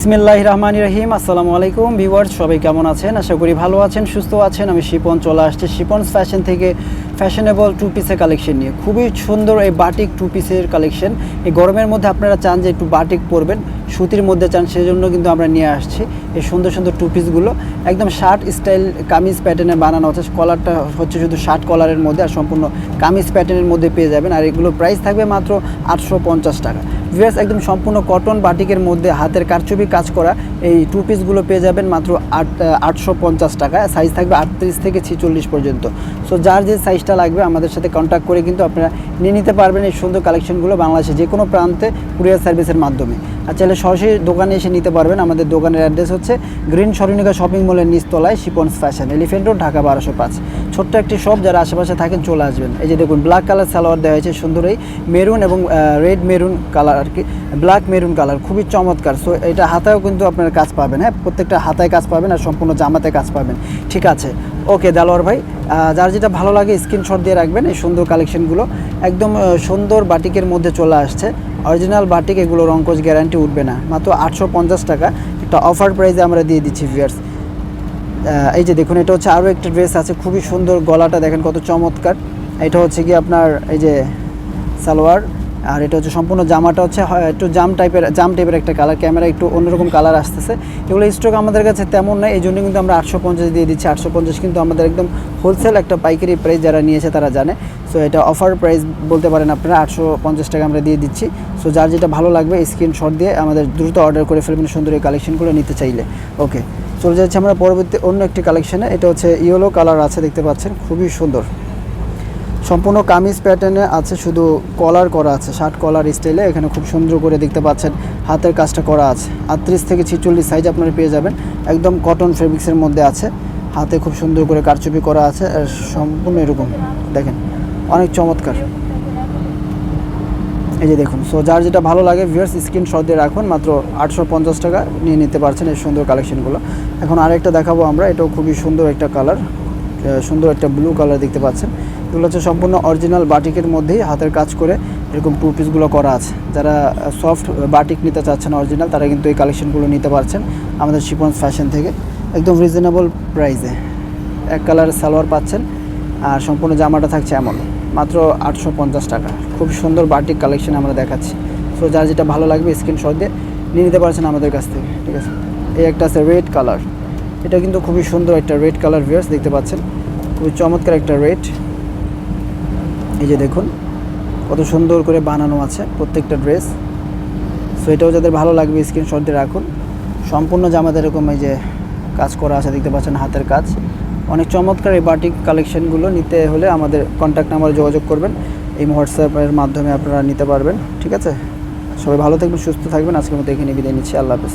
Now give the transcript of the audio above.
বিসমিল্লাহ রহমান রহিম। আসসালামু আলাইকুম ভিউয়ার্স, সবাই কেমন আছেন? আশা করি ভালো আছেন, সুস্থ আছেন। আমি শিপন, চলে আসছি শিপনস ফ্যাশন থেকে ফ্যাশনেবল টু পিসের কালেকশন নিয়ে। খুবই সুন্দর এই বাটিক টু পিসের কালেকশন। এই গরমের মধ্যে আপনারা চান যে একটু বাটিক পরবেন, সুতির মধ্যে চান সেজন্য কিন্তু আমরা নিয়ে আসছি এই সুন্দর সুন্দর টু পিসগুলো। একদম শার্ট স্টাইল কামিজ প্যাটার্নে বানানো হচ্ছে কলারটা হচ্ছে শুধু শার্ট কলারের মধ্যে আর সম্পূর্ণ কামিজ প্যাটার্নের মধ্যে পেয়ে যাবেন। আর এগুলো প্রাইস থাকবে মাত্র আটশো পঞ্চাশ টাকা। ভিউয়ার্স, একদম সম্পূর্ণ কটন বাটিকের মধ্যে হাতের কারচুপি কাজ করা এই টু পিসগুলো পেয়ে যাবেন মাত্র আট আটশো পঞ্চাশ টাকা সাইজ থাকবে আটত্রিশ থেকে ছিচল্লিশ পর্যন্ত। সো যার যে সাইজটা লাগবে, আমাদের সাথে কন্ট্যাক্ট করে কিন্তু আপনারা নিয়ে নিতে পারবেন এই সুন্দর কালেকশনগুলো বাংলাদেশে যে কোনো প্রান্তে কুরিয়ার সার্ভিসের মাধ্যমে। আর চাইলে সরাসরি দোকানে এসে নিতে পারবেন। আমাদের দোকানের অ্যাড্রেস হচ্ছে গ্রিন সরণিকা শপিং মলের নিচতলায় Shipon's fashion elephant road, Dhaka বারোশো পাঁচ। ছোট্ট একটি শপ যারা আশেপাশে থাকেন চলে আসবেন। এই যে দেখুন ব্ল্যাক কালার সালোয়ার দেওয়া হয়েছে সুন্দর এই মেরুন এবং রেড মেরুন কালার আর কি ব্ল্যাক মেরুন কালার খুবই চমৎকার। সো এটা হাতায়ও কিন্তু আপনারা কাজ পাবেন হ্যাঁ? প্রত্যেকটা হাতায় কাজ পাবেন আর সম্পূর্ণ জামাতে কাজ পাবেন। ঠিক আছে। ওকে দেলোয়ার ভাই যার যেটা ভালো লাগে স্ক্রিনশট দিয়ে রাখবেন এই সুন্দর কালেকশনগুলো একদম সুন্দর বাটিকের মধ্যে চলে আসছে। অরিজিনাল বাটিক এগুলো রঙ্কজ গ্যারান্টি উঠবে না। মাত্র আটশো পঞ্চাশ টাকা। একটা অফার প্রাইসে আমরা দিয়ে দিচ্ছি ভিয়ার্স এই যে দেখুন, এটা হচ্ছে আরও একটা ড্রেস আছে, খুবই সুন্দর গলাটা, দেখেন কত চমৎকার। এটা হচ্ছে কি আপনার, এই যে সালোয়ার, আর এটা হচ্ছে সম্পূর্ণ জামাটা হচ্ছে একটু জাম টাইপের জাম টাইপের একটা কালার ক্যামেরা একটু অন্যরকম কালার আসতেছে। এগুলো স্টক আমাদের কাছে তেমন নয় এই জন্য কিন্তু আমরা আটশো পঞ্চাশ দিয়ে দিচ্ছি। আটশো পঞ্চাশ কিন্তু আমাদের একদম হোলসেল একটা পাইকারি প্রাইস যারা নিয়েছে তারা জানে। সো এটা অফার প্রাইস বলতে পারেন আপনারা, আটশো পঞ্চাশ টাকা আমরা দিয়ে দিচ্ছি। সো যার যেটা ভালো লাগবে স্ক্রিনশট দিয়ে আমাদের দ্রুত অর্ডার করে ফেলবেন, সুন্দর এই কালেকশনগুলো নিতে চাইলে। ওকে চলে যাচ্ছে আমরা পরবর্তী অন্য একটি কালেকশানে এটা হচ্ছে ইয়েলো কালার আছে, দেখতে পাচ্ছেন, খুবই সুন্দর। সম্পূর্ণ কামিজ প্যাটার্নে আছে, শুধু কলার করা আছে শার্ট কলার স্টাইলে এখানে খুব সুন্দর করে দেখতে পাচ্ছেন, হাতের কাজটা করা আছে। আটত্রিশ থেকে ছিচল্লিশ সাইজ আপনারা পেয়ে যাবেন, একদম কটন ফেব্রিক্সের মধ্যে আছে। হাতে খুব সুন্দর করে কারচুপি করা আছে, আর সম্পূর্ণ এরকম, দেখেন। অনেক চমৎকার। এই যে দেখুন সো যার যেটা ভালো লাগে ভিউয়ার্স স্ক্রিনশট দিয়ে রাখুন, মাত্র আটশো পঞ্চাশ টাকা নিয়ে নিতে পারছেন এই সুন্দর কালেকশনগুলো এখন আরেকটা দেখাবো আমরা, এটাও খুবই সুন্দর একটা কালার সুন্দর একটা ব্লু কালার দেখতে পাচ্ছেন। এগুলো হচ্ছে সম্পূর্ণ অরিজিনাল বাটিকের মধ্যেই হাতের কাজ করে এরকম টু পিসগুলো করা আছে। যারা সফট বাটিক নিতে চাচ্ছেন অরিজিনাল তারা কিন্তু এই কালেকশনগুলো নিতে পারছেন আমাদের শিপন্স ফ্যাশন থেকে। একদম রিজনেবল প্রাইসে এক কালার সালোয়ার পাচ্ছেন, আর সম্পূর্ণ জামাটা থাকছে এমন। মাত্র আটশো পঞ্চাশ টাকা। খুব সুন্দর বাটিক কালেকশন আমরা দেখাচ্ছি। সো যার যেটা ভালো লাগবে স্ক্রিনশট দিয়ে নিয়ে নিতে পারছেন আমাদের কাছ থেকে, ঠিক আছে? এই একটা আছে রেড কালার এটা কিন্তু খুবই সুন্দর একটা রেড কালার ভিয়ার্স দেখতে পাচ্ছেন। খুবই চমৎকার একটা রেড এই যে দেখুন, কত সুন্দর করে বানানো আছে প্রত্যেকটা ড্রেস সো এটাও যাদের ভালো লাগবে স্ক্রিনশট দিয়ে রাখুন। সম্পূর্ণ জামাতে এরকম এই যে কাজ করা আছে, দেখতে পাচ্ছেন হাতের কাজ। চমৎকার এই বাটিক কালেকশানগুলো নিতে হলে আমাদের কন্ট্যাক্ট নাম্বারে যোগাযোগ করবেন। এই হোয়াটসঅ্যাপের মাধ্যমে আপনারা নিতে পারবেন, ঠিক আছে? সবাই ভালো থাকবেন, সুস্থ থাকবেন। আজকের মতো এখানে বিদায় নিচ্ছি, আল্লাহ হাফেজ।